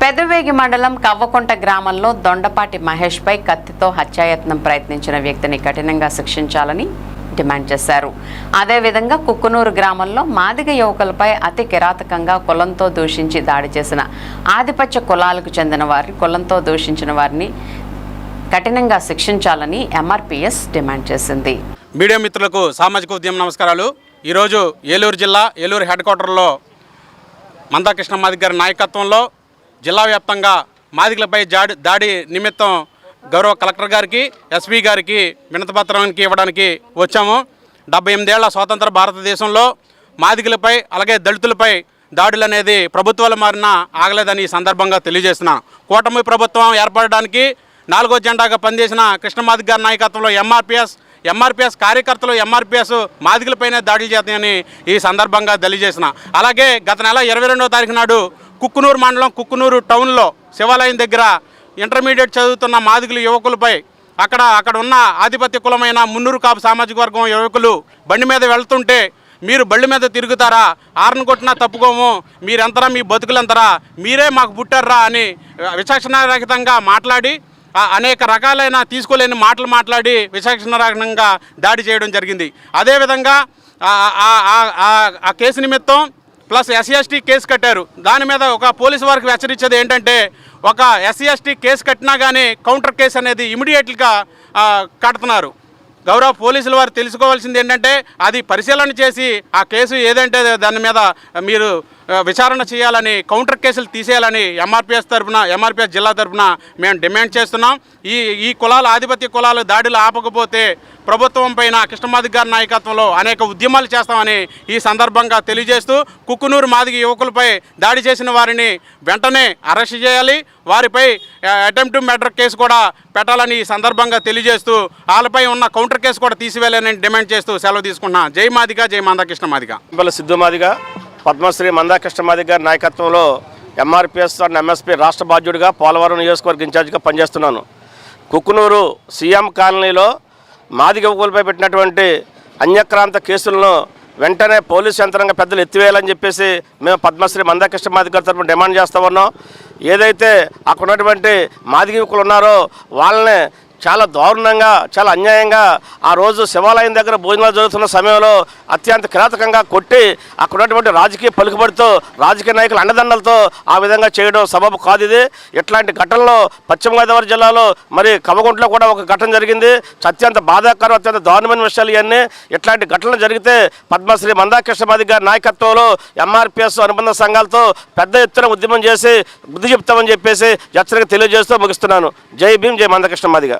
పెదవేగి మండలం కవ్వకుంట గ్రామంలో దొండపాటి మహేష్పై కత్తితో హత్యాయత్నం ప్రయత్నించిన వ్యక్తిని కఠినంగా శిక్షించాలని డిమాండ్ చేశారు. అదేవిధంగా కుక్కునూరు గ్రామంలో మాదిగ యువకులపై అతి కిరాతకంగా కులంతో దూషించి దాడి చేసిన ఆధిపత్య కులాలకు చెందిన వారిని కులంతో దూషించిన వారిని కఠినంగా శిక్షించాలని ఎంఆర్పిఎస్ డిమాండ్ చేసింది. మీడియా మిత్రులకు సామాజిక ఉద్యమ నమస్కారాలు. ఈరోజు ఏలూరు జిల్లా ఏలూరు హెడ్ క్వార్టర్లో మందాకృష్ణ మాదిగ గారి నాయకత్వంలో జిల్లా వ్యాప్తంగా మాదికలపై జాడి దాడి నిమిత్తం గౌరవ కలెక్టర్ గారికి ఎస్పీ గారికి వినతపత్రానికి ఇవ్వడానికి వచ్చాము. డెబ్బై ఎనిమిదేళ్ళ స్వాతంత్ర భారతదేశంలో మాదికలపై అలాగే దళితులపై దాడులు అనేది ప్రభుత్వాలు మారినా ఆగలేదని ఈ సందర్భంగా తెలియజేసిన కూటమి ప్రభుత్వం ఏర్పడడానికి నాలుగో జెండాగా పనిచేసిన కృష్ణమాదిగ గారి నాయకత్వంలో ఎంఆర్పిఎస్ ఎంఆర్పిఎస్ కార్యకర్తలు ఎంఆర్పిఎస్ మాదికలపైనే దాడులు చేస్తాయని ఈ సందర్భంగా తెలియజేసిన అలాగే గత నెల ఇరవై రెండవ తారీఖు నాడు కుక్కునూరు మండలం కుక్కునూరు టౌన్లో శివాలయం దగ్గర ఇంటర్మీడియట్ చదువుతున్న మాదిగులు యువకులపై అక్కడ అక్కడ ఉన్న ఆధిపత్య కులమైన మున్నూరు కాపు సామాజిక వర్గం యువకులు బండి మీద వెళ్తుంటే మీరు బళ్ళి మీద తిరుగుతారా? ఆరును కొట్టినా తప్పుకోము. మీరెంతరా మీ బతుకులంతరా? మీరే మాకు పుట్టారా అని విచక్షణారహితంగా మాట్లాడి అనేక రకాలైన తీసుకోలేని మాటలు మాట్లాడి విచక్షణారహితంగా దాడి చేయడం జరిగింది. అదేవిధంగా ఆ కేసు నిమిత్తం ప్లస్ ఎస్సీ ఎస్టీ కేసు కట్టారు. దాని మీద ఒక పోలీసు వారికి హెచ్చరించేది ఏంటంటే ఒక ఎస్సీ ఎస్టీ కేసు కట్టినా కానీ కౌంటర్ కేసు అనేది ఇమీడియట్గా కడుతున్నారు. గౌరవ పోలీసుల వారు తెలుసుకోవాల్సింది ఏంటంటే అది పరిశీలన చేసి ఆ కేసు ఏదంటే దాని మీద మీరు విచారణ చేయాలని కౌంటర్ కేసులు తీసేయాలని ఎంఆర్పిఎస్ తరఫున ఎంఆర్పిఎస్ జిల్లా తరఫున మేము డిమాండ్ చేస్తున్నాం. ఈ ఈ కులాల ఆధిపత్య కులాలు దాడులు ఆపకపోతే ప్రభుత్వం పైన కృష్ణమాది గారి నాయకత్వంలో అనేక ఉద్యమాలు చేస్తామని ఈ సందర్భంగా తెలియజేస్తూ కుక్కునూరు మాదిగ యువకులపై దాడి చేసిన వారిని వెంటనే అరెస్ట్ చేయాలి. వారిపై అటెంప్ట్ మర్డర్ కేసు కూడా పెట్టాలని ఈ సందర్భంగా తెలియజేస్తూ వాళ్ళపై ఉన్న కౌంటర్ కేసు కూడా తీసివేయాలని డిమాండ్ చేస్తూ సెలవు తీసుకున్నా. జై మాదిగ జై మందకృష్ణ కృష్ణమాదిగా. బల సిద్ధుమాదిగా పద్మశ్రీ మందాకృష్ణమాది గారి నాయకత్వంలో ఎంఆర్పిఎస్ అండ్ ఎంఎస్పీ రాష్ట్ర బాధ్యుడిగా పోలవరం నియోజకవర్గ ఇన్ఛార్జిగా పనిచేస్తున్నాను. కుక్కునూరు సీఎం కాలనీలో మాదిగ యువకులపై పెట్టినటువంటి అన్యక్రాంత కేసులను వెంటనే పోలీసు యంత్రాంగ పెద్దలు ఎత్తివేయాలని చెప్పేసి మేము పద్మశ్రీ మందాకృష్ణమాది గారి తరఫున డిమాండ్ చేస్తూ ఉన్నాం. ఏదైతే అక్కడ ఉన్నటువంటి మాదిగ యువకులు ఉన్నారో వాళ్ళని చాలా దారుణంగా చాలా అన్యాయంగా ఆ రోజు శివాలయం దగ్గర భోజనాలు జరుగుతున్న సమయంలో అత్యంత కిరాతకంగా కొట్టి అక్కడ ఉన్నటువంటి రాజకీయ పలుకుబడితో రాజకీయ నాయకుల అండదండలతో ఆ విధంగా చేయడం సబబు కాదు ఇది. ఇట్లాంటి ఘటనలో పశ్చిమ గోదావరి జిల్లాలో మరి కవగుంట్లో కూడా ఒక ఘటన జరిగింది. అత్యంత బాధాకరం అత్యంత దారుణమైన విషయాలు ఇవన్నీ. ఇట్లాంటి ఘటనలు జరిగితే పద్మశ్రీ మందాకృష్ణమాది గారి నాయకత్వంలో ఎంఆర్పిఎస్ అనుబంధ సంఘాలతో పెద్ద ఎత్తున ఉద్యమం చేసి బుద్ధి చెప్తామని చెప్పేసి హెచ్చరిక తెలియజేస్తూ ముగిస్తున్నాను. జై భీమ్ జై మందకృష్ణమాదిగా